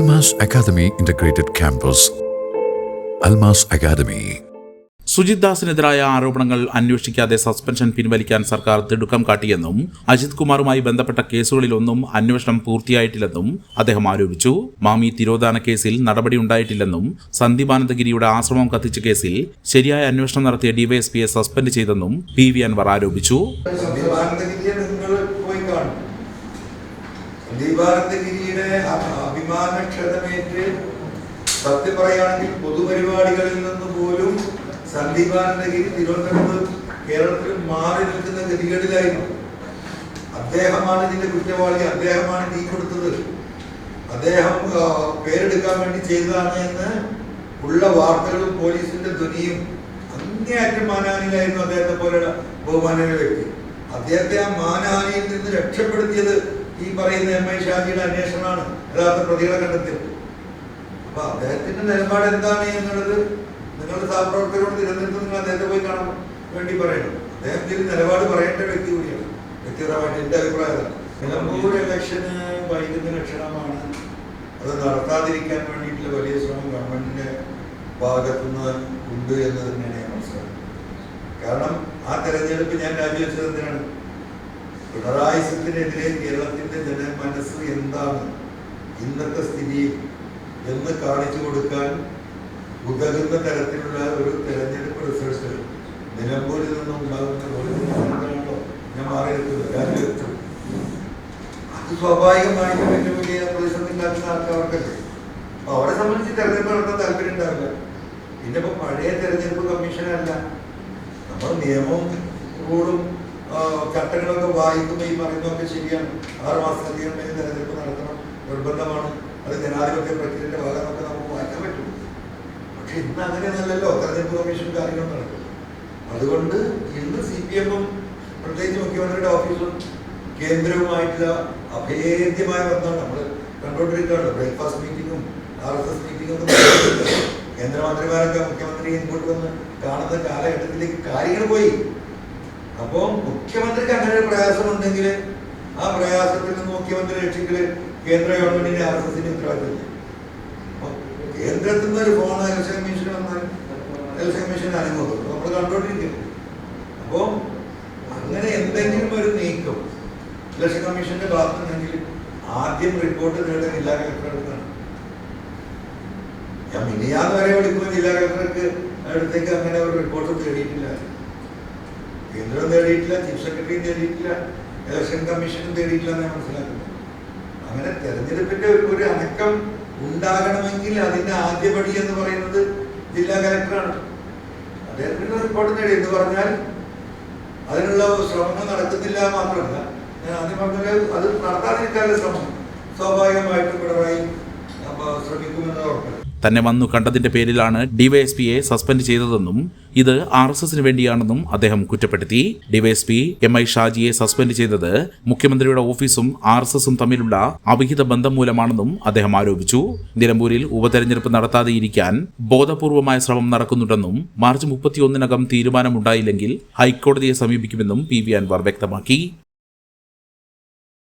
Almas academy integrated campus Almas academy Sujith ദാസിനെതിരായ ആരോപണങ്ങൾ അന്വേഷിക്കാതെ suspension പിൻവലിക്കാൻ സർക്കാർ തിടുക്കം കാട്ടിയെന്നും അജിത് കുമാറുമായി ബന്ധപ്പെട്ട കേസുകളിലൊന്നും അന്വേഷണം പൂർത്തിയായിട്ടില്ലെന്നും അദ്ദേഹം ആരോപിച്ചു. മാമി തിരോധാന കേസിൽ നടപടിയുണ്ടായിട്ടില്ലെന്നും സന്ദീപാനന്ദഗിരിയുടെ ആശ്രമം കത്തിച്ച കേസിൽ ശരിയായ അന്വേഷണം നടത്തിയ ഡിവൈഎസ്പിയെ സസ്പെൻഡ് ചെയ്തെന്നും പി വി അൻവർ ആരോപിച്ചു ദീപാനന്ദഗിരിയെ നിങ്ങൾ പോയി കാണും ദീപാനന്ദഗിരിയുടെ അഭിമാനക്ഷതമേറ്റ് സത്യം പറയുകയാണെങ്കിൽ പൊതുപരിപാടികളിൽ നിന്ന് പോലും സന്ദീപാനന്ദഗിരി തിരുവനന്തപുരത്ത് കേരളത്തിൽ മാറി നിൽക്കുന്ന ഗതികേടിലായിരുന്നു. അദ്ദേഹമാണ് ഇതിന്റെ കുറ്റവാളി അദ്ദേഹമാണ് തീ കൊടുത്തത്. അദ്ദേഹം പേരെടുക്കാൻ വേണ്ടി ചെയ്തതാണ് എന്ന് ഉള്ള വാർത്തകളും പോലീസിന്റെ ധ്വനിയും അങ്ങേയറ്റം മാനഹാനിയിലായിരുന്നു അദ്ദേഹത്തെ പോലെയുള്ള ബഹുമാനമായ വ്യക്തി. അദ്ദേഹത്തെ ആ മാനഹാനിയിൽ നിന്ന് രക്ഷപ്പെടുത്തിയത് ഈ പറയുന്ന എം ഐ ഷാജിയുടെ അന്വേഷണമാണ് യഥാർത്ഥ പ്രതികളെ കണ്ടെത്തിയത് അപ്പൊ അദ്ദേഹത്തിന്റെ നിലപാട് എന്താണ് എന്നുള്ളത് നിങ്ങളുടെ സഹപ്രവർത്തകരോട് തിരഞ്ഞെടുത്ത് നിങ്ങൾ അദ്ദേഹത്തെ പോയി കാണാൻ വേണ്ടി പറയണം. അദ്ദേഹം ഇതിൽ നിലപാട് പറയേണ്ട വ്യക്തി കൂടിയാണ്. വ്യക്തിപരമായിട്ട് എന്റെ അഭിപ്രായം നിലമ്പൂർ ഇലക്ഷന് വൈകുന്ന ലക്ഷണമാണ് അത് നടത്താതിരിക്കാൻ വേണ്ടിയിട്ടുള്ള വലിയ ശ്രമം ഗവൺമെന്റിന്റെ ഭാഗത്തുനിന്ന് ഉണ്ട് എന്ന് തന്നെയാണ് ഞാൻ മനസ്സിലാക്കുന്നത്. കാരണം ആ തെരഞ്ഞെടുപ്പ് ഞാൻ രാജിവെച്ചത് എന്തിനാണ്? പിണറായി കേരളത്തിന്റെ കേരളത്തിന്റെ ജനമനസ്സ് എന്താണ്? ഇന്നത്തെ സ്ഥിതി എന്ന് കാണിച്ചു കൊടുക്കാൻ ഉതകുന്ന തരത്തിലുള്ള ഒരു തെരഞ്ഞെടുപ്പ് റിസൾട്ട് നിലമ്പൂരിൽ നിന്നും ഉണ്ടാകുന്ന ഞാൻ മാറിയെടുത്തു അത് സ്വാഭാവികമായിട്ടും ഏറ്റവും വലിയ ഉണ്ടാക്കുന്ന ആൾക്കാർക്കല്ലേ? അപ്പൊ അവരെ സംബന്ധിച്ച് തെരഞ്ഞെടുപ്പ് നടത്താൻ താല്പര്യം ഉണ്ടാവില്ല. പിന്നെ ഇപ്പൊ പഴയ തെരഞ്ഞെടുപ്പ് കമ്മീഷനല്ല. നമ്മൾ നിയമവും റൂളും ചട്ടങ്ങളൊക്കെ വായിക്കുമ്പോൾ ഈ പറയുന്നതൊക്കെ ശരിയാണ്. ആറ് മാസത്തിലധികം കഴിഞ്ഞ് തെരഞ്ഞെടുപ്പ് നടത്തണം. നിർബന്ധമാണ്. അത് ജനാധിപത്യ പ്രക്രിയയുടെ ഭാഗമൊക്കെ നമുക്ക് വായിക്കാൻ പറ്റും. പക്ഷെ ഇന്ന് അങ്ങനെയൊന്നല്ലല്ലോ തെരഞ്ഞെടുപ്പ് കമ്മീഷൻ കാര്യങ്ങൾ നടക്കും അതുകൊണ്ട് ഇന്ന് സി പി എമ്മും പ്രത്യേകിച്ച് മുഖ്യമന്ത്രിയുടെ ഓഫീസും കേന്ദ്രവുമായിട്ടുള്ള അഭേദ്യമായ ബന്ധമാണ്. നമ്മൾ കണ്ടുകൊണ്ടിരിക്കുകയാണ് ബ്രേക്ക്ഫാസ്റ്റ് മീറ്റിങ്ങും ആർ എസ് എസ് മീറ്റിങ്ങും. കേന്ദ്രമന്ത്രിമാരൊക്കെ മുഖ്യമന്ത്രി ഇങ്ങോട്ട് വന്ന് കാണുന്ന കാലഘട്ടത്തിലേക്ക് കാര്യങ്ങൾ പോയി. അപ്പോൾ മുഖ്യമന്ത്രിക്ക് അങ്ങനെ ഒരു പ്രയാസം പ്രയാസമുണ്ടെങ്കിൽ ആ പ്രയാസത്തിൽ നിന്ന് മുഖ്യമന്ത്രി രക്ഷിക്കൽ കേന്ദ്ര ഗവൺമെന്റിന്റെ ആർ എസ് എസിന്റെ ഉത്തരവാദിത്തമില്ല കേന്ദ്രത്തിൽ നിന്ന് ഒരു ഫോൺ ഇലക്ഷൻ കമ്മീഷൻ വന്നാൽ ഇലക്ഷൻ കമ്മീഷൻ അനുഭവം നമ്മൾ കണ്ടുകൊണ്ടിരിക്കും. അപ്പോൾ അങ്ങനെ എന്തെങ്കിലും ഒരു നീക്കം ഇലക്ഷൻ കമ്മീഷന്റെ ഭാഗത്തുനിന്നെങ്കിൽ ആദ്യം റിപ്പോർട്ട് നേടാൻ ജില്ലാ കളക്ടറെടുത്താണ് ഞാൻ മിനിയാന്ന് വരെ വിളിക്കുമ്പോൾ ജില്ലാ കളക്ടർക്ക് അടുത്തേക്ക് അങ്ങനെ ഒരു റിപ്പോർട്ട് തേടിയിട്ടില്ല. കേന്ദ്രം തേടിയിട്ടില്ല ചീഫ് സെക്രട്ടറിയും തേടിയിട്ടില്ല ഇലക്ഷൻ കമ്മീഷനും തേടിയിട്ടില്ല എന്നാണ് മനസ്സിലാക്കുന്നത്. അങ്ങനെ തെരഞ്ഞെടുപ്പിന്റെ ഒരു അനക്കം ഉണ്ടാകണമെങ്കിൽ അതിന്റെ ആദ്യപടി എന്ന് പറയുന്നത് ജില്ലാ കലക്ടറാണ്. അദ്ദേഹത്തിന്റെ റിപ്പോർട്ട് നേടി. എന്ന് പറഞ്ഞാൽ അതിനുള്ള ശ്രമങ്ങൾ നടക്കുന്നില്ല മാത്രമല്ല ഞാൻ ആദ്യം പറഞ്ഞത് അത് നടത്താതിരിക്കാനുള്ള ശ്രമം സ്വാഭാവികമായിട്ടും പിണറായി ശ്രമിക്കുമെന്ന് ഉറപ്പില്ല തന്നെ വന്നു കണ്ടതിന്റെ പേരിലാണ് ഡിവൈഎസ്പിയെ സസ്പെൻഡ് ചെയ്തതെന്നും ഇത് ആർ എസ് എസിന് വേണ്ടിയാണെന്നും അദ്ദേഹം കുറ്റപ്പെടുത്തി. ഡിവൈഎസ്പി എം ഐ ഷാജിയെ സസ്പെൻഡ് ചെയ്തത് മുഖ്യമന്ത്രിയുടെ ഓഫീസും ആർ എസ് എസും തമ്മിലുള്ള അവിഹിത ബന്ധം മൂലമാണെന്നും അദ്ദേഹം ആരോപിച്ചു. നിലമ്പൂരിൽ ഉപതെരഞ്ഞെടുപ്പ് നടത്താതെയിരിക്കാൻ ബോധപൂർവമായ ശ്രമം നടക്കുന്നുണ്ടെന്നും മാർച്ച് മുപ്പത്തിയൊന്നിനകം തീരുമാനമുണ്ടായില്ലെങ്കിൽ ഹൈക്കോടതിയെ സമീപിക്കുമെന്നും പി വി അൻവർ വ്യക്തമാക്കി.